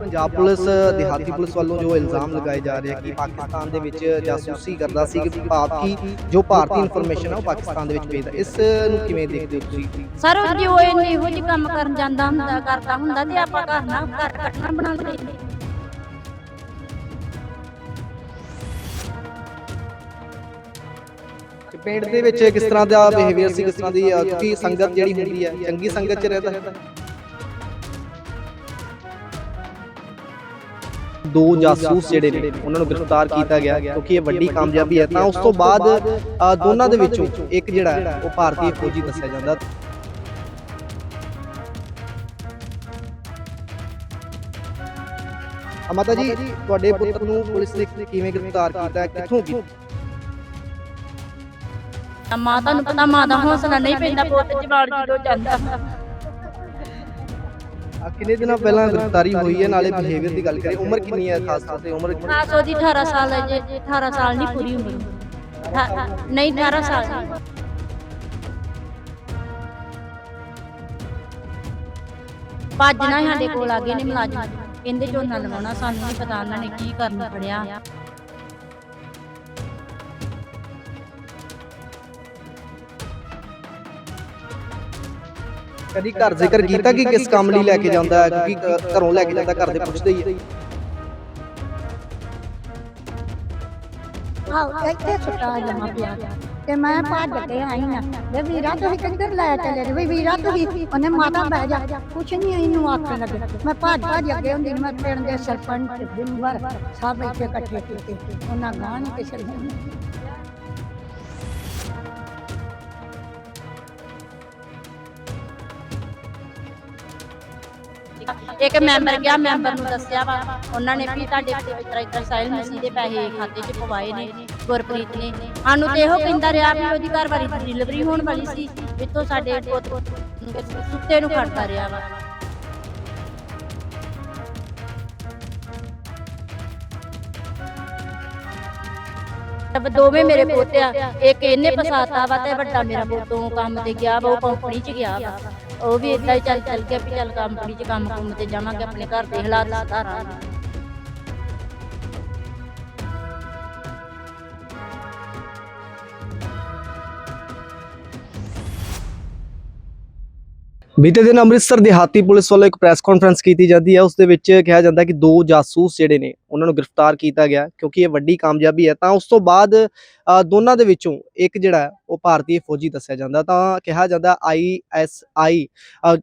Punjab police ਦਿਹਾਤੀ police ਵੱਲੋਂ ਜੋ ਇਲਜ਼ਾਮ ਲਗਾਏ ਜਾ ਰਹੇ ਆ ਕਿ ਪਾਕਿਸਤਾਨ ਦੇ ਵਿੱਚ ਜਾਸੂਸੀ ਕਰਦਾ ਸੀ ਕਿ ਕਿ ਜੋ ਭਾਰਤੀ ਇਨਫੋਰਮੇਸ਼ਨ ਹੈ ਉਹ ਪਾਕਿਸਤਾਨ ਦੇ ਵਿੱਚ ਭੇਜਦਾ। ਇਸ ਨੂੰ ਕਿਵੇਂ ਦੇਖਦੇ ਹੋ ਤੁਸੀਂ? ਸਰ ਉਹ ਜੇ ਇਹਨੇ ਇਹੋ ਜਿਹੇ ਕੰਮ ਕਰਨ ਜਾਂਦਾ ਹੁੰਦਾ ਕਰਦਾ ਹੁੰਦਾ ਤੇ ਆਪਾਂ ਘਰ ਨਾ ਘਰ ਕੱਟਣਾ ਬਣਾ ਲੈਂਦੇ ਤੇ ਪਿੰਡ ਦੇ ਵਿੱਚ ਕਿਸ ਤਰ੍ਹਾਂ ਦਾ ਬਿਹੇਵੀਅਰ ਸੀ ਕਿਸ ਤਰ੍ਹਾਂ ਦੀ ਕਿਉਂਕਿ ਸੰਗਤ ਜਿਹੜੀ ਹੁੰਦੀ ਹੈ? ਚੰਗੀ ਸੰਗਤ 'ਚ ਰਹਿੰਦਾ? ਹੈ ਦੋ ਜਾਸੂਸ ਜਿਹੜੇ ਨੇ ਉਹਨਾਂ ਨੂੰ ਗ੍ਰਿਫਤਾਰ ਕੀਤਾ ਗਿਆ ਕਿਉਂਕਿ ਇਹ ਵੱਡੀ ਕਾਮਯਾਬੀ ਹੈ। ਤਾਂ ਉਸ ਤੋਂ ਬਾਅਦ ਦੋਨਾਂ ਦੇ ਵਿੱਚੋਂ ਇੱਕ ਜਿਹੜਾ ਹੈ ਉਹ ਭਾਰਤੀ ਫੌਜੀ ਦੱਸਿਆ ਜਾਂਦਾ। ਅ, ਮਾਤਾ ਜੀ ਤੁਹਾਡੇ ਪੁੱਤਰ ਨੂੰ ਪੁਲਿਸ ਨੇ ਕਿਵੇਂ ਗ੍ਰਿਫਤਾਰ ਕੀਤਾ? ਕਿੱਥੋਂ ਕੀਤਾ ਮਾਤਾ ਨੂੰ ਪਤਾ ਮਾਂ ਦਾ ਹੌਸਲਾ ਨਹੀਂ ਪੈਂਦਾ ਪੁੱਤ ਜਵਾੜ ਜਦੋਂ ਜਾਂਦਾ। ਕਿੰਨੇ ਦਿਨਾਂ ਪਹਿਲਾਂ ਗ੍ਰਿਫਤਾਰੀ ਹੋਈ ਹੈ? ਨਾਲੇ ਬਿਹੇਵੀਅਰ ਦੀ ਗੱਲ ਕਰੀਏ, ਉਮਰ ਕਿੰਨੀ ਹੈ ਖਾਸ ਤੌਰ ਤੇ? ਉਮਰ ਖਾਸ ਉਹਦੀ 18 ਸਾਲ ਹੈ ਜੇ। 18 ਸਾਲ ਨਹੀਂ, ਪੂਰੀ ਉਮਰ। ਨਹੀਂ 18 ਸਾਲ ਭੱਜਣਾ ਸਾਡੇ ਕੋਲ ਆ ਗਏ ਨੇ ਮੁਲਾਜ਼ਮ। ਕਹਿੰਦੇ ਝੋਨਾ ਲਵਾਉਣਾ, ਸਾਨੂੰ ਨਹੀਂ ਪਤਾ ਉਹਨਾਂ ਨੇ ਕੀ ਕਰਨ ਫੜਿਆ। ਕਦੀ ਘਰ ਜ਼ਿਕਰ ਕੀਤਾ ਕਿ ਕਿਸ ਕੰਮ ਲਈ ਲੈ ਕੇ ਜਾਂਦਾ ਹੈ? ਕਿਉਂਕਿ ਅ, ਘਰੋਂ ਲੈ ਕੇ ਜਾਂਦਾ ਘਰ ਦੇ ਪੁੱਛਦੇ ਹੀ ਹੈ। ਆਹ ਇੱਥੇ ਸੁੱਟਾ ਜਮਾ ਪਿਆ। ਤੇ ਮੈਂ ਭੱਜ ਕੇ ਆਈ ਨਾ ਵੇ ਵੀਰਾ ਤੁਸੀਂ ਕਿੱਧਰ ਲੈ ਚਲੇ ਜੀ ਵੀ ਵੀਰਾ ਤੁਸੀਂ ਉਹਨੇ ਮਾਤਾ ਬਹਿ ਜਾ। ਕੁਛ ਨਹੀਂ ਇਹਨੂੰ ਆਖਣ ਲੱਗੇ। ਮੈਂ ਭੱਜ ਭੱਜ ਅੱਗੇ ਹੁੰਦੀ ਮੈਂ ਪਿੰਡ ਦੇ ਸਰਪੰਚ ਬਿੰਬਰ ਸਭ ਇੱਥੇ ਇਕੱਠੇ ਕੀਤੇ। ਉਹਨਾਂ ਗਾਂ ਨਹੀਂ ਕਿਸੇ ਨੂੰ। ਇੱਕ ਮੈਂਬਰ ਗਿਆ, ਮੈਂਬਰ ਨੂੰ ਦੱਸਿਆ ਵਾ। ਉਹਨਾਂ ਨੇ ਵੀ ਤੁਹਾਡੇ ਤੇ ਇਸ ਤਰ੍ਹਾਂ ਮਸੀਹ ਦੇ ਪੈਸੇ ਖਾਤੇ 'ਚ ਪਵਾਏ ਨੇ, ਗੁਰਪ੍ਰੀਤ ਨੇ। ਸਾਨੂੰ ਤੇ ਇਹੋ ਕਹਿੰਦਾ ਰਿਹਾ ਵੀ ਉਹਦੀ ਘਰ ਵਾਲੀ ਡਿਲੀਵਰੀ ਹੋਣ ਵਾਲੀ ਸੀ ਇੱਥੋਂ ਸਾਡੇ ਪੁੱਤ ਸੁੱਤੇ ਨੂੰ ਖੜਦਾ ਰਿਹਾ ਵਾ। ਦੋਵੇਂ ਮੇਰੇ ਪੋਤੇ ਆ ਇੱਕ ਇਹਨੇ ਫਸਾਤਾ ਵਾ ਤੇ ਵੱਡਾ ਮੇਰਾ ਪੋਤੋਂ ਕੰਮ ਤੇ ਗਿਆ ਵਾ, ਉਹ ਕੰਪਨੀ 'ਚ ਗਿਆ ਵਾ। ਉਹ ਵੀ ਇਦਾਂ ਹੀ ਚੱਲ ਚੱਲ ਗਿਆ ਵੀ ਚੱਲ ਕੰਪਨੀ 'ਚ ਕੰਮ ਕੁੰਮ ਤੇ ਜਾਵਾਂਗੇ, ਆਪਣੇ ਘਰ ਦੇ ਹਾਲਾਤ ਸੁਧਾਰਾਂਗੇ। ਬੀਤੇ ਦਿਨ ਅੰਮ੍ਰਿਤਸਰ ਦਿਹਾਤੀ ਪੁਲਿਸ ਵੱਲੋਂ ਇੱਕ ਪ੍ਰੈਸ ਕਾਨਫਰੰਸ ਕੀਤੀ ਜਾਂਦੀ ਹੈ, ਉਸ ਦੇ ਵਿੱਚ ਕਿਹਾ ਜਾਂਦਾ ਕਿ ਦੋ ਜਾਸੂਸ ਜਿਹੜੇ ਨੇ, ਉਹਨਾਂ ਨੂੰ ਗ੍ਰਿਫਤਾਰ ਕੀਤਾ ਗਿਆ, ਕਿਉਂਕਿ ਇਹ ਵੱਡੀ ਕਾਮਯਾਬੀ ਹੈ। ਤਾਂ ਉਸ ਤੋਂ ਬਾਅਦ ਦੋਨਾਂ ਦੇ ਵਿੱਚੋਂ ਇੱਕ ਜਿਹੜਾ ਉਹ ਭਾਰਤੀ ਫੌਜੀ ਦੱਸਿਆ ਜਾਂਦਾ। ਤਾਂ ਕਿਹਾ ਜਾਂਦਾ ਆਈਐਸਆਈ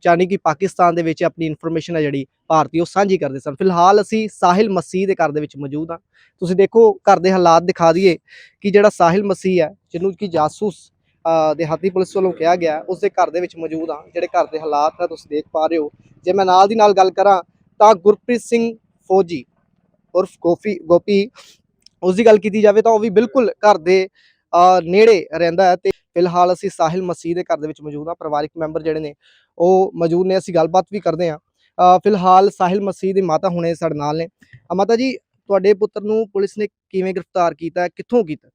ਯਾਨੀ ਕਿ ਪਾਕਿਸਤਾਨ ਦੇ ਵਿੱਚ ਆਪਣੀ ਇਨਫੋਰਮੇਸ਼ਨ ਹੈ ਜਿਹੜੀ, ਭਾਰਤੀ ਉਹ ਸਾਂਝੀ ਕਰਦੇ ਸਨ। ਫਿਲਹਾਲ ਅਸੀਂ ਸਾਹਿਲ ਮਸੀਹ ਦੇ ਘਰ ਦੇ ਵਿੱਚ ਮੌਜੂਦ ਹਾਂ। ਤੁਸੀਂ ਦੇਖੋ, ਘਰ ਦੇ ਹਾਲਾਤ ਦਿਖਾ ਦਈਏ ਕਿ ਜਿਹੜਾ ਸਾਹਿਲ ਮਸੀਹ ਹੈ, ਜਿਹਨੂੰ ਕਿ ਜਾਸੂਸ ਦਿਹਾਤੀ ਪੁਲਿਸ ਵੱਲੋਂ ਕਿਹਾ ਗਿਆ, ਉਸ ਦੇ ਘਰ ਦੇ ਵਿੱਚ ਮੌਜੂਦ ਹਾਂ, ਜਿਹੜੇ ਘਰ ਦੇ ਹਾਲਾਤ ਹੈ, ਤੁਸੀਂ ਦੇਖ ਪਾ ਰਹੇ ਹੋ। ਜੇ ਮੈਂ ਨਾਲ ਦੀ ਨਾਲ ਗੱਲ ਕਰਾਂ, ਤਾਂ ਗੁਰਪ੍ਰੀਤ ਸਿੰਘ ਫੌਜੀ ਉਰਫ ਗੋਪੀ ਗੋਪੀ ਉਸ ਦੀ ਗੱਲ ਕੀਤੀ ਜਾਵੇ ਤਾਂ ਉਹ ਵੀ ਬਿਲਕੁਲ ਘਰ ਦੇ ਨੇੜੇ ਰਹਿੰਦਾ ਹੈ ਤੇ ਫਿਲਹਾਲ ਅਸੀਂ ਸਾਹਿਲ ਮਸੀਹ ਦੇ ਘਰ ਦੇ ਵਿੱਚ ਮੌਜੂਦ ਹਾਂ, ਪਰਿਵਾਰਿਕ ਮੈਂਬਰ ਜਿਹੜੇ ਨੇ, ਉਹ ਮੌਜੂਦ ਨੇ, ਅਸੀਂ ਗੱਲਬਾਤ ਵੀ ਕਰਦੇ ਹਾਂ। ਫਿਲਹਾਲ ਸਾਹਿਲ ਮਸੀਹ ਦੀ ਮਾਤਾ ਹੁਣੇ ਸਾਡੇ ਨਾਲ ਨੇ। ਮਾਤਾ ਜੀ, ਤੁਹਾਡੇ ਪੁੱਤਰ ਨੂੰ ਪੁਲਿਸ ਨੇ ਕਿਵੇਂ ਗ੍ਰਿਫਤਾਰ ਕੀਤਾ ਕਿੱਥੋਂ ਕੀਤਾ?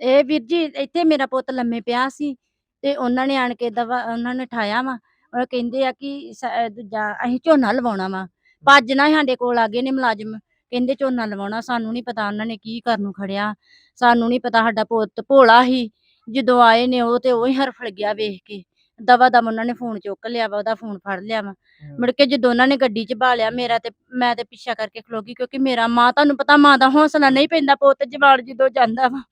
ਇਹ ਵੀਰ ਜੀ ਇੱਥੇ ਮੇਰਾ ਪੁੱਤ ਲੰਮੇ ਪਿਆ ਸੀ ਤੇ ਉਹਨਾਂ ਨੇ ਆਣ ਕੇ ਦਵਾ ਉਹਨਾਂ ਨੇ ਠਾਇਆ ਵਾ। ਉਹ ਕਹਿੰਦੇ ਆ ਕਿ ਸ- ਦੂਜਾ ਅਸੀਂ ਝੋਨਾ ਲਵਾਉਣਾ ਵਾ। ਭੱਜਣਾ ਹੀ ਸਾਡੇ ਕੋਲ ਆ ਗਏ ਨੇ ਮੁਲਾਜ਼ਮ। ਕਹਿੰਦੇ ਝੋਨਾ ਲਵਾਉਣਾ ਸਾਨੂੰ ਨਹੀਂ ਪਤਾ ਉਹਨਾਂ ਨੇ ਕੀ ਕਰਨ ਨੂੰ ਖੜਿਆ। ਸਾਨੂੰ ਨਹੀਂ ਪਤਾ ਸਾਡਾ ਪੁੱਤ ਭੋਲਾ ਹੀ ਜਦੋਂ ਆਏ ਨੇ ਉਹ ਤੇ ਉਹ ਹੀ ਹਰਫੜ ਗਿਆ ਵੇਖ ਕੇ। ਦਵਾ ਦਮ ਉਹਨਾਂ ਨੇ ਫੋਨ ਚੁੱਕ ਲਿਆ ਵਾ ਉਹਦਾ ਫੋਨ ਫੜ ਲਿਆ ਵਾ। ਮੁੜ ਕੇ ਜਦੋਂ ਉਹਨਾਂ ਨੇ ਗੱਡੀ 'ਚ ਬਾਲਿਆ ਮੇਰਾ ਤੇ ਮੈਂ ਤੇ ਪਿੱਛਾ ਕਰਕੇ ਖਲੋ ਗਈ ਕਿਉਂਕਿ ਮੇਰਾ ਮਾਂ ਤੁਹਾਨੂੰ ਪਤਾ ਮਾਂ ਦਾ ਹੌਸਲਾ ਨਹੀਂ ਪੈਂਦਾ ਪੁੱਤ ਜਵਾਨ ਜਦੋਂ ਜਾਂਦਾ ਵਾ।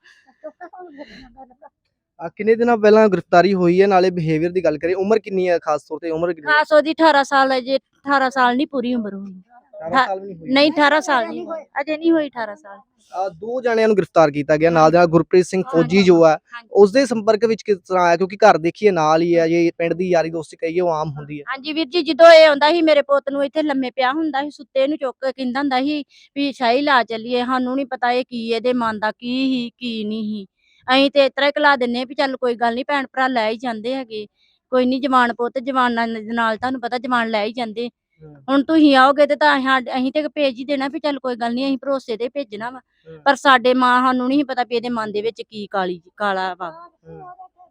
ਆ, ਕਿੰਨੇ ਦਿਨਾਂ ਪਹਿਲਾਂ ਗ੍ਰਿਫਤਾਰੀ ਹੋਈ ਹੈ? ਨਾਲੇ ਬਿਹੇਵੀਅਰ ਦੀ ਗੱਲ ਕਰੀਏ, ਉਮਰ ਕਿੰਨੀ ਹੈ ਖਾਸ ਤੌਰ ਤੇ? ਉਮਰ ਕਿੰਨੀ ਹੈ? ਖਾਸ ਉਹਦੀ 18 ਸਾਲ ਹੈ ਜੇ। 18 ਸਾਲ ਨਹੀਂ, ਪੂਰੀ ਉਮਰ ਹੋਈ 18 ਸਾਲ ਵੀ ਨਹੀਂ ਹੋਈ ਨਹੀਂ 18 ਸਾਲ ਨਹੀਂ ਹੋਈ ਅਜੇ ਨਹੀਂ ਹੋਈ 18 ਸਾਲ। ਆ ਦੋ ਜਣਿਆਂ ਨੂੰ ਗ੍ਰਿਫਤਾਰ ਕੀਤਾ ਗਿਆ। ਨਾਲ ਦੇ ਨਾਲ ਗੁਰਪ੍ਰੀਤ ਸਿੰਘ ਫੌਜੀ ਜੋ ਹੈ। ਉਸ ਦੇ ਸੰਪਰਕ ਵਿੱਚ ਕਿਸ ਤਰ੍ਹਾਂ ਆਇਆ? ਕਿਉਂਕਿ ਘਰ ਦੇਖੀਏ ਨਾਲ ਹੀ ਹੈ ਜੇ ਪਿੰਡ ਦੀ ਯਾਰੀ ਦੋਸਤੀ ਕਹੀਏ ਉਹ ਆਮ ਹੁੰਦੀ ਹੈ ਹਾਂਜੀ ਵੀਰ ਜੀ ਜਦੋਂ ਇਹ ਆਉਂਦਾ ਸੀ ਮੇਰੇ ਪੁੱਤ ਨੂੰ ਇੱਥੇ ਲੰਮੇ ਪਿਆ ਹੁੰਦਾ ਸੀ ਸੁੱਤੇ ਨੂੰ ਚੁੱਕ ਕੇ ਕਹਿੰਦਾ ਹੁੰਦਾ ਸੀ ਵੀ ਸ਼ਾਹੀ ਲਾ ਚੱਲੀਏ ਸਾਨੂੰ ਨਹੀਂ ਪਤਾ ਇਹ ਕੀ ਇਹਦੇ ਮਨ ਦਾ ਕੀ ਹੀ ਕੀ ਨਹੀਂ ਹੀ। ਅਸੀਂ ਤੇ ਇਸ ਤਰ੍ਹਾਂ ਹੀ ਕਲਾ ਦਿੰਨੇ ਵੀ ਚੱਲ ਕੋਈ ਗੱਲ ਨਹੀਂ ਭੈਣ ਭਰਾ ਲੈ ਹੀ ਜਾਂਦੇ ਹੈਗੇ। ਕੋਈ ਨਹੀਂ ਜਵਾਨ ਪੁੱਤ ਜਵਾਨਾਂ ਦੇ ਨਾਲ ਤੁਹਾਨੂੰ ਪਤਾ ਜਵਾਨ ਲੈ ਹੀ ਜਾਂਦੇ। ਹੁਣ ਤੁਸੀਂ ਆਓਗੇ ਤੇ ਤਾਂ ਅਸੀਂ ਅਸੀਂ ਤੇ ਭੇਜ ਹੀ ਦੇਣਾ ਵੀ ਚੱਲ ਕੋਈ ਗੱਲ ਨਹੀਂ ਅਸੀਂ ਭਰੋਸੇ ਤੇ ਭੇਜਣਾ ਵਾ। ਪਰ ਸਾਡੇ ਮਾਂ ਸਾਨੂੰ ਨਹੀਂ ਪਤਾ ਵੀ ਇਹਦੇ ਮਨ ਦੇ ਵਿੱਚ ਕੀ ਕਾਲੀ ਕਾਲਾ ਵਾ।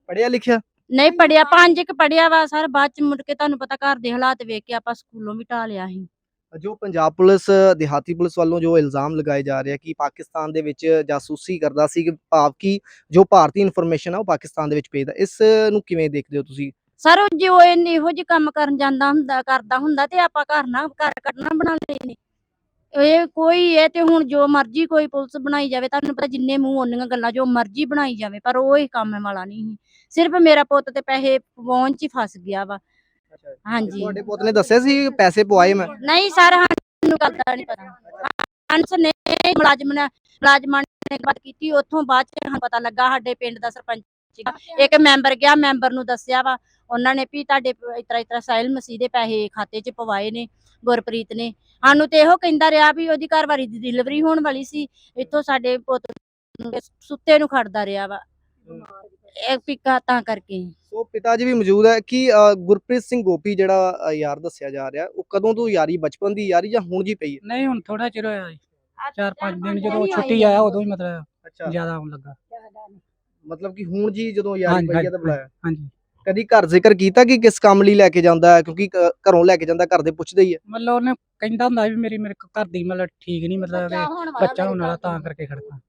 ਪੜਿਆ ਲਿਖਿਆ? ਨਹੀਂ ਪੜਿਆ ਪੰਜ ਇੱਕ ਪੜਿਆ ਵਾ ਸਰ ਬਾਅਦ ਚ ਮੁੜ ਕੇ ਤੁਹਾਨੂੰ ਪਤਾ ਘਰ ਦੇ ਹਾਲਾਤ ਵੇਖ ਕੇ ਆਪਾਂ ਸਕੂਲੋਂ ਵੀ ਢਾ ਲਿਆ ਸੀ। ਜੋ ਪੰਜਾਬ ਪੁਲਿਸ ਦਿਹਾਤੀ ਪੁਲਿਸ ਵੱਲੋਂ ਜੋ ਇਲਜ਼ਾਮ ਲਗਾਏ ਜਾ ਰਹੇ ਆ ਕਿ ਪਾਕਿਸਤਾਨ ਦੇ ਵਿੱਚ ਜਾਸੂਸੀ ਕਰਦਾ ਸੀ ਕਿ ਭਾਵ ਕਿ ਜੋ ਭਾਰਤੀ ਇਨਫੋਰਮੇਸ਼ਨ ਆ ਉਹ ਪਾਕਿਸਤਾਨ ਦੇ ਵਿੱਚ ਭੇਜਦਾ। ਇਸ ਨੂੰ ਕਿਵੇਂ ਦੇਖਦੇ ਹੋ ਤੁਸੀਂ? ਸਰ ਉਹ ਜੇ ਉਹ ਇਹੋ ਜਿਹੇ ਕੰਮ ਕਰਨ ਜਾਂਦਾ ਹੁੰਦਾ ਕਰਦਾ ਹੁੰਦਾ ਤੇ ਆਪਾਂ ਘਰ ਨਾ ਘਰ ਕੱਢਣਾ ਬਣਾ ਲੈਨੇ ਇਹ ਕੋਈ ਇਹ ਤੇ ਹੁਣ ਜੋ ਮਰਜ਼ੀ ਕੋਈ ਪੁਲਿਸ ਬਣਾਈ ਜਾਵੇ ਤੁਹਾਨੂੰ ਪਤਾ ਜਿੰਨੇ ਮੂੰਹ ਓਨੀਆਂ ਗੱਲਾਂ ਜੋ ਮਰਜ਼ੀ ਬਣਾਈ ਜਾਵੇ ਪਰ ਉਹ ਹੀ ਕੰਮ ਵਾਲਾ ਨਹੀਂ ਸਿਰਫ ਮੇਰਾ ਪੁੱਤ ਤੇ ਪੈਸੇ ਪਵਾਉਣ ਚ ਹੀ ਫਸ ਗਿਆ ਵਾ। ਹਾਂਜੀ। ਤੁਹਾਡੇ ਪੁੱਤ ਨੇ ਦੱਸਿਆ ਸੀ ਪੈਸੇ ਪਵਾਏ ਮੈਂ? ਨਹੀਂ ਸਰ ਸਾਨੂੰ ਗੱਲ ਦਾ ਨਹੀਂ ਪਤਾ। ਹੰਸ ਨੇ ਮੁਲਾਜ਼ਮ ਨੇ ਮੁਲਾਜ਼ਮਾਂ ਨੇ ਗੱਲ ਕੀਤੀ ਉੱਥੋਂ ਬਾਅਦ ਚ ਪਤਾ ਲੱਗਾ ਸਾਡੇ ਪਿੰਡ ਦਾ ਸਰਪੰਚ ਸੀਗਾ। ਇੱਕ ਮੈਂਬਰ ਗਿਆ ਮੈਂਬਰ ਨੂੰ ਦੱਸਿਆ ਵਾ ਉਹਨਾਂ ਨੇ ਵੀ ਤੁਹਾਡੇ ਇਤਰਾ ਇਤਰਾ ਸਾਹਿਲ ਮਸੀਹ ਦੇ ਪੈਸੇ ਖਾਤੇ 'ਚ ਪਵਾਏ ਨੇ ਗੁਰਪ੍ਰੀਤ ਨੇ। ਸਾਨੂੰ ਤੇ ਇਹੋ ਕਹਿੰਦਾ ਰਿਹਾ ਵੀ ਉਹਦੀ ਘਰਵਾਰੀ ਦੀ ਡਿਲੀਵਰੀ ਹੋਣ ਵਾਲੀ ਸੀ ਇੱਥੋਂ ਸਾਡੇ ਪੁੱਤ ਨੂੰ ਸੁੱਤੇ ਨੂੰ ਖੜਦਾ ਰਿਹਾ ਵਾ। ਇਹ ਪਿੱਕਾ ਤਾਂ ਕਰਕੇ। ਸੋ ਪਿਤਾ ਜੀ ਵੀ ਮੌਜੂਦ ਹੈ ਕਿ ਗੁਰਪ੍ਰੀਤ ਸਿੰਘ ਗੋਪੀ ਜਿਹੜਾ ਯਾਰ ਦੱਸਿਆ ਜਾ ਰਿਹਾ ਉਹ ਕਦੋਂ ਤੋਂ ਯਾਰੀ ਬਚਪਨ ਦੀ ਯਾਰੀ ਜਾਂ ਹੁਣ ਜੀ ਪਈ ਹੈ? ਨਹੀਂ ਹੁਣ ਥੋੜਾ ਚਿਰ ਹੋਇਆ ਜੀ। ਚਾਰ ਪੰਜ ਦਿਨ ਜਦੋਂ ਛੁੱਟੀ ਆਇਆ ਉਦੋਂ ਹੀ ਮਤਲਬ ਅੱਛਾ। ਜ਼ਿਆਦਾ ਆਉਣ ਲੱਗਾ। ਮਤਲਬ ਕਿ ਹੁਣ ਜੀ ਜਦੋਂ ਯਾਰੀ ਪਈ ਹੈ ਤਾਂ ਬੁਲਾਇਆ। ਹਾਂਜੀ। ਕਦੀ ਘਰ ਜ਼ਿਕਰ ਕੀਤਾ ਕਿ ਕਿਸ ਕੰਮ ਲਈ ਲੈ ਕੇ ਜਾਂਦਾ ਹੈ? ਕਿਉਂਕਿ ਘ- ਘਰੋਂ ਲੈ ਕੇ ਜਾਂਦਾ ਘਰ ਦੇ ਪੁੱਛਦੇ ਹੀ ਹੈ ਮਤਲਬ ਉਹਨੇ ਕਹਿੰਦਾ ਹੁੰਦਾ ਵੀ ਮੇਰੀ ਮੇਰੇ ਘਰ ਦੀ ਮਤਲਬ ਠੀਕ ਨਹੀਂ ਮਤਲਬ ਬੱਚਾ ਹੋਣ ਵਾਲਾ ਤਾਂ ਕਰਕੇ ਖੜਦਾ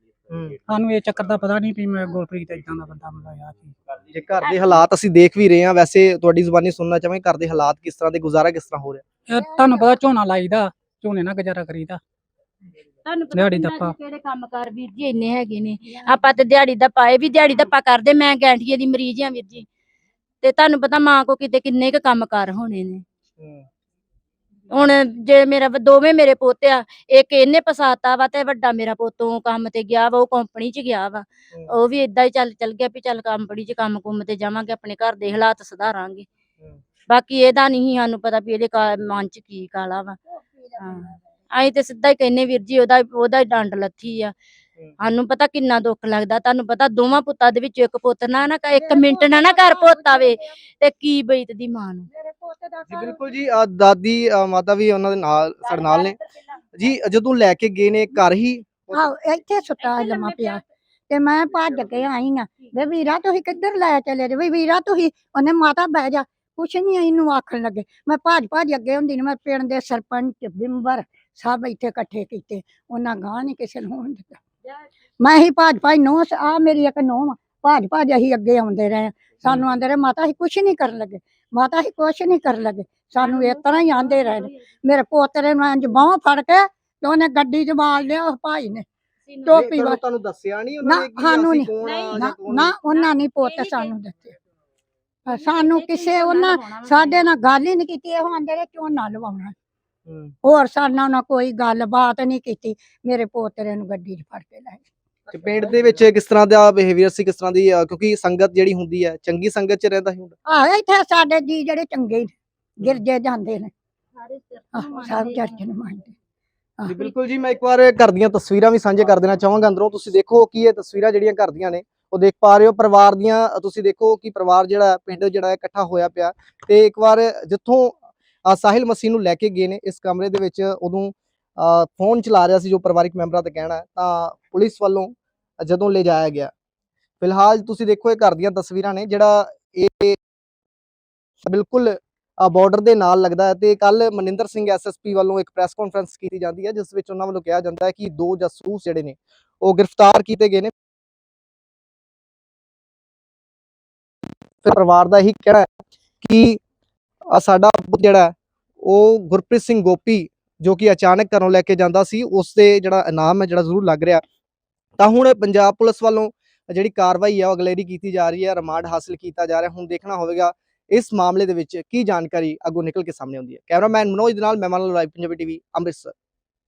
ਸਾਨੂੰ ਇਹ ਚੱਕਰ ਦਾ ਪਤਾ ਨਹੀਂ ਵੀ ਮੈਂ ਗੁਰਪ੍ਰੀਤ ਇਦਾਂ ਦਾ ਬੰਦਾ ਮਤਲਬ ਯਾਰ ਕੀ। ਜੇ ਘਰ ਦੇ ਹਾਲਾਤ ਅਸੀਂ ਦੇਖ ਵੀ ਰਹੇ ਹਾਂ ਵੈਸੇ ਤੁਹਾਡੀ ਜ਼ੁਬਾਨੀ ਸੁਣਨਾ ਚਾਹਾਂਗੇ ਘਰ ਦੇ ਹਾਲਾਤ ਕਿਸ ਤਰ੍ਹਾਂ ਦੇ ਗੁਜ਼ਾਰਾ ਕਿਸ ਤਰ੍ਹਾਂ ਹੋ ਰਿਹਾ? ਇਹ ਤੁਹਾਨੂੰ ਪਤਾ ਝੋਨਾ ਲਾਈਦਾ ਝੋਨੇ ਨਾਲ ਗੁਜ਼ਾਰਾ ਕਰੀਦਾ। ਤੁਹਾਨੂੰ ਪਤਾ ਦਿਹਾੜੀ ਪਿੰਡਾਂ 'ਚ ਦੱਪਾ। ਕਿਹੜੇ ਕੰਮ ਕਰ ਵੀਰ ਜੀ ਇੰਨੇ ਹੈਗੇ ਨੇ। ਆਪਾਂ ਤੇ ਦਿਹਾੜੀ ਦਾ ਪਾਏ ਵੀ ਦਿਹਾੜੀ ਦਾ ਕਰਦੇ ਮੈਂ ਗੈਂਠੀਏ ਦੀ ਮਰੀਜ਼ ਆ ਵੀਰ ਜੀ। ਤੇ ਤੁਹਾਨੂੰ ਪਤਾ ਮਾਂ ਕੋ ਕਿਤੇ ਕਿੰਨੇ ਕ ਕੰਮ ਕਰ ਹੋਣੇ ਨੇ। ਹੁਣ ਜੇ ਮੇਰਾ ਵ- ਦੋਵੇਂ ਮੇਰੇ ਪੁੱਤ ਆ ਇੱਕ ਇਹਨੇ ਫਸਾਤਾ ਵਾ ਤੇ ਵੱਡਾ ਮੇਰਾ ਪੁੱਤੋਂ ਕੰਮ ਤੇ ਗਿਆ ਵਾ ਉਹ ਕੰਪਨੀ 'ਚ ਗਿਆ ਵਾ। ਉਹ ਵੀ ਇਦਾਂ ਹੀ ਚੱਲ ਚੱਲ ਗਿਆ ਵੀ ਚੱਲ ਕੰਪਨੀ 'ਚ ਕੰਮ ਕੁੰਮ ਤੇ ਜਾਵਾਂਗੇ ਆਪਣੇ ਘਰ ਦੇ ਹਾਲਾਤ ਸੁਧਾਰਾਂਗੇ। ਬਾਕੀ ਇਹਦਾ ਨਹੀਂ ਸਾਨੂੰ ਪਤਾ ਵੀ ਇਹਦੇ ਕਾ- ਮਨ 'ਚ ਕੀ ਕਾਲਾ ਵਾ। ਹਾਂ। ਅਸੀਂ ਤੇ ਸਿੱਧਾ ਹੀ ਕਹਿੰਨੇ ਵੀਰ ਜੀ ਉਹਦਾ ਉਹਦਾ ਹੀ ਡੰਡ ਲੱਥੀ ਆ। ਸਾਨੂੰ ਪਤਾ ਕਿੰਨਾ ਦੁੱਖ ਲੱਗਦਾ ਤੁਹਾਨੂੰ ਪਤਾ ਦੋਵਾਂ ਪੁੱਤਾਂ ਦੇ ਵਿੱਚ ਇੱਕ ਪੁੱਤ ਨਾ ਨਾ ਇੱਕ ਮਿੰਟ ਨਾ ਨਾ ਘਰ ਪੁੱਤ ਆਵੇ ਤੇ ਕੀ ਬੀਤਦੀ ਮਾਂ ਨੂੰ। ਜੀ ਬਿਲਕੁਲ ਜੀ ਅ, ਦਾਦੀ ਅ, ਮਾਤਾ ਵੀ ਉਹਨਾਂ ਦੇ ਨਾਲ ਸਾਡੇ ਨਾਲ ਨੇ। ਜੀ ਜਦੋਂ ਲੈ ਕੇ ਗਏ ਨੇ ਘਰ ਹੀ ਆਹੋ ਇੱਥੇ ਸੁੱਤਾ ਲੰਮਾ ਪਿਆ। ਤੇ ਮੈਂ ਭੱਜ ਕੇ ਆਈ ਆ। ਵੇ ਵੀਰਾ ਤੁਸੀਂ ਕਿੱਧਰ ਲੈ ਚਲੇ ਜੇ? ਵੀ ਵੀਰਾ ਤੁਸੀਂ ਉਹਨੇ ਮਾਤਾ ਬਹਿ ਜਾ। ਕੁਛ ਨਹੀਂ ਇਹਨੂੰ ਆਖਣ ਲੱਗੇ। ਮੈਂ ਭੱਜ ਭੱਜ ਅੱਗੇ ਹੁੰਦੀ ਨੇ ਮੈਂ ਪਿੰਡ ਦੇ ਸਰਪੰਚ ਬਿੰਬਰ ਸਭ ਇੱਥੇ ਇਕੱਠੇ ਕੀਤੇ ਉਹਨਾਂ ਗਾਂ ਨਹੀਂ ਕਿਸੇ ਨੂੰ ਹੋਣ ਦਿੱਤਾ। ਮੈਂ ਹੀ ਭੱਜ ਭੱਜ ਨੋ ਆ ਮੇਰੀ ਇੱਕ ਨੋ ਭੱਜ ਭੱਜ ਅਸੀਂ ਅੱਗੇ ਆਉਂਦੇ ਰਹੇ ਸਾਨੂੰ ਆਂਦੇ ਰਹੇ ਮਾਤਾ ਅਸੀਂ ਕੁਛ ਨਹੀਂ ਕਰਨ ਲੱਗੇ ਮਾਤਾ ਅਸੀਂ ਕੁਛ ਨਹੀਂ ਕਰਨ ਲੱਗੇ। ਸਾਨੂੰ ਇਸ ਤਰ੍ਹਾਂ ਹੀ ਆਂਦੇ ਰਹੇ ਨੇ। ਮੇਰੇ ਪੋਤਰੇ ਨੂੰ ਇੰਜ ਬਾਹਾਂ ਫੜ ਕੇ ਤੇ ਉਹਨੇ ਗੱਡੀ 'ਚ ਮਾਰ ਲਿਆ ਉਸ ਭਾਈ ਨੇ। ਟੋਪੀ ਵਾ- ਤੁਹਾਨੂੰ ਦੱਸਿਆ ਨਹੀਂ ਨਾ, ਉਹਨਾਂ ਨੇ ਕਿ ਸਾਨੂੰ ਅਸੀਂ ਨਹੀਂ। ਕੌਣ ਆ ਨਹੀਂ, ਨਾ ਕੌਣ ਨਾ ਉਹਨਾਂ ਨਹੀਂ ਪੁੱਤ ਸਾਨੂੰ ਦੱਸਿਆ ਸਾਨੂੰ ਕਿਸੇ ਉਹਨਾਂ ਸਾਡੇ ਨਾਲ ਗੱਲ ਹੀ ਨਹੀਂ ਕੀਤੀ ਇਹੋ ਆਂਦੇ ਰਹੇ ਝੋਨਾ ਲਵਾਉਣਾ। ਹੂੰ। ਹੋਰ ਸਾਡੇ ਨਾਲ ਕੋਈ ਗੱਲ ਬਾਤ ਨਹੀਂ ਕੀਤੀ। ਮੇਰੇ ਪੋਤਰੇ ਨੂੰ ਗੱਡੀ 'ਚ ਫੜ ਕੇ ਲੈ ਗਏ। ਤੇ ਪਿੰਡ ਦੇ ਵਿੱਚ ਕਿਸ ਤਰ੍ਹਾਂ ਦਾ ਬਿਹੇਵੀਅਰ ਸੀ ਕਿਸ ਤਰ੍ਹਾਂ ਦੀ ਕਿਉਂਕਿ ਸੰਗਤ ਜਿਹੜੀ ਹੁੰਦੀ ਹੈ ਚੰਗੀ ਸੰਗਤ 'ਚ ਰਹਿੰਦਾ ਹੀ ਹੁੰਦਾ ਆਹ ਇੱਥੇ ਸਾਡੇ ਜੀ ਜਿਹੜੇ ਚੰਗੇ ਨੇ, ਗਿਰਜੇ ਜਾਂਦੇ ਨੇ। ਆਹ, ਸਭ ਚਰਚ ਨੂੰ ਮੰਨਦੇ ਜੀ ਬਿਲਕੁਲ ਜੀ ਮੈਂ ਇੱਕ ਵਾਰ ਘਰ ਦੀਆਂ ਤਸਵੀਰਾਂ ਵੀ ਸਾਂਝੇ ਕਰ ਦੇਣਾ ਚਾਹਾਂਗਾ ਅੰਦਰੋਂ। ਤੁਸੀਂ ਦੇਖੋ ਕਿ ਇਹ ਤਸਵੀਰਾਂ ਜਿਹੜੀਆਂ ਘਰ ਦੀਆਂ ਨੇ ਉਹ ਦੇਖ ਪਾ ਰਹੇ ਹੋ ਪਰਿਵਾਰ ਦੀਆਂ। ਅ, ਤੁਸੀਂ ਦੇਖੋ ਕਿ ਪਰਿਵਾਰ ਜਿਹੜਾ ਹੈ, ਪਿੰਡ ਜਿਹੜਾ ਹੈ ਇਕੱਠਾ ਹੋਇਆ ਪਿਆ। ਤੇ ਇੱਕ ਵਾਰ ਜਿੱਥੋਂ ਸਾਹਿਲ ਮਸੀਹ ਨੂੰ ਲੈ ਕੇ ਗਏ ਨੇ ਇਸ ਕਮਰੇ ਦੇ ਵਿੱਚ ਉਦੋਂ ਅ, ਫੋਨ ਚਲਾ ਰਿਹਾ ਸੀ ਜੋ ਪਰਿਵਾਰਿਕ ਮੈਂਬਰਾਂ ਦਾ ਕਹਿਣਾ ਤਾਂ ਪੁਲਿਸ ਵੱਲੋਂ ਜਦੋਂ ਲੈ ਜਾਇਆ ਗਿਆ। ਫਿਲਹਾਲ ਤੁਸੀਂ ਦੇਖੋ ਇਹ ਘਰ ਦੀਆਂ ਤਸਵੀਰਾਂ ਨੇ ਜਿਹੜਾ ਇਹ ਬਿਲਕੁਲ ਬਾਰਡਰ ਦੇ ਨਾਲ ਲੱਗਦਾ ਹੈ ਤੇ ਕੱਲ ਮਨਿੰਦਰ ਸਿੰਘ ਐਸਐਸਪੀ ਵੱਲੋਂ ਇੱਕ ਪ੍ਰੈਸ ਕਾਨਫਰੰਸ ਕੀਤੀ ਜਾਂਦੀ ਹੈ ਜਿਸ ਵਿੱਚ ਉਹਨਾਂ ਵੱਲੋਂ ਕਿਹਾ ਜਾਂਦਾ ਹੈ ਕਿ ਦੋ ਜਾਸੂਸ ਜਿਹੜੇ ਨੇ ਉਹ ਗ੍ਰਿਫਤਾਰ ਕੀਤੇ ਗਏ ਨੇ। ਫਿਰ ਪਰਿਵਾਰ ਦਾ ਇਹੀ ਕਹਿਣਾ ਹੈ ਕਿ ਸਾਡਾ ਜਿਹੜਾ ਉਹ ਗੁਰਪ੍ਰੀਤ ਸਿੰਘ ਗੋਪੀ ਜੋ ਕਿ ਅਚਾਨਕ ਘਰੋਂ ਲੈ ਕੇ ਜਾਂਦਾ ਸੀ ਉਸ ਦੇ ਜਿਹੜਾ ਇਨਾਮ ਹੈ, ਜਿਹੜਾ ਜ਼ਰੂਰ ਲੱਗ ਰਿਹਾ। ਤਾਂ ਹੁਣ ਪੰਜਾਬ ਪੁਲਿਸ ਵੱਲੋਂ ਜਿਹੜੀ ਕਾਰਵਾਈ ਹੈ ਉਹ ਅਗਲੇਰੀ ਕੀਤੀ ਜਾ ਰਹੀ ਹੈ, ਰਿਮਾਂਡ ਹਾਸਲ ਕੀਤਾ ਜਾ ਰਿਹਾ। ਹੁਣ ਦੇਖਣਾ ਹੋਵੇਗਾ ਇਸ ਮਾਮਲੇ ਦੇ ਵਿੱਚ ਕੀ ਜਾਣਕਾਰੀ ਅੱਗੋਂ ਨਿਕਲ ਕੇ ਸਾਹਮਣੇ ਆਉਂਦੀ ਹੈ। ਕੈਮਰਾਮੈਨ ਮਨੋਜ ਦੇ ਨਾਲ ਮਹਿਮਾਨ ਲਾਈਵ, ਪੰਜਾਬੀ ਟੀਵੀ, ਅੰਮ੍ਰਿਤਸਰ।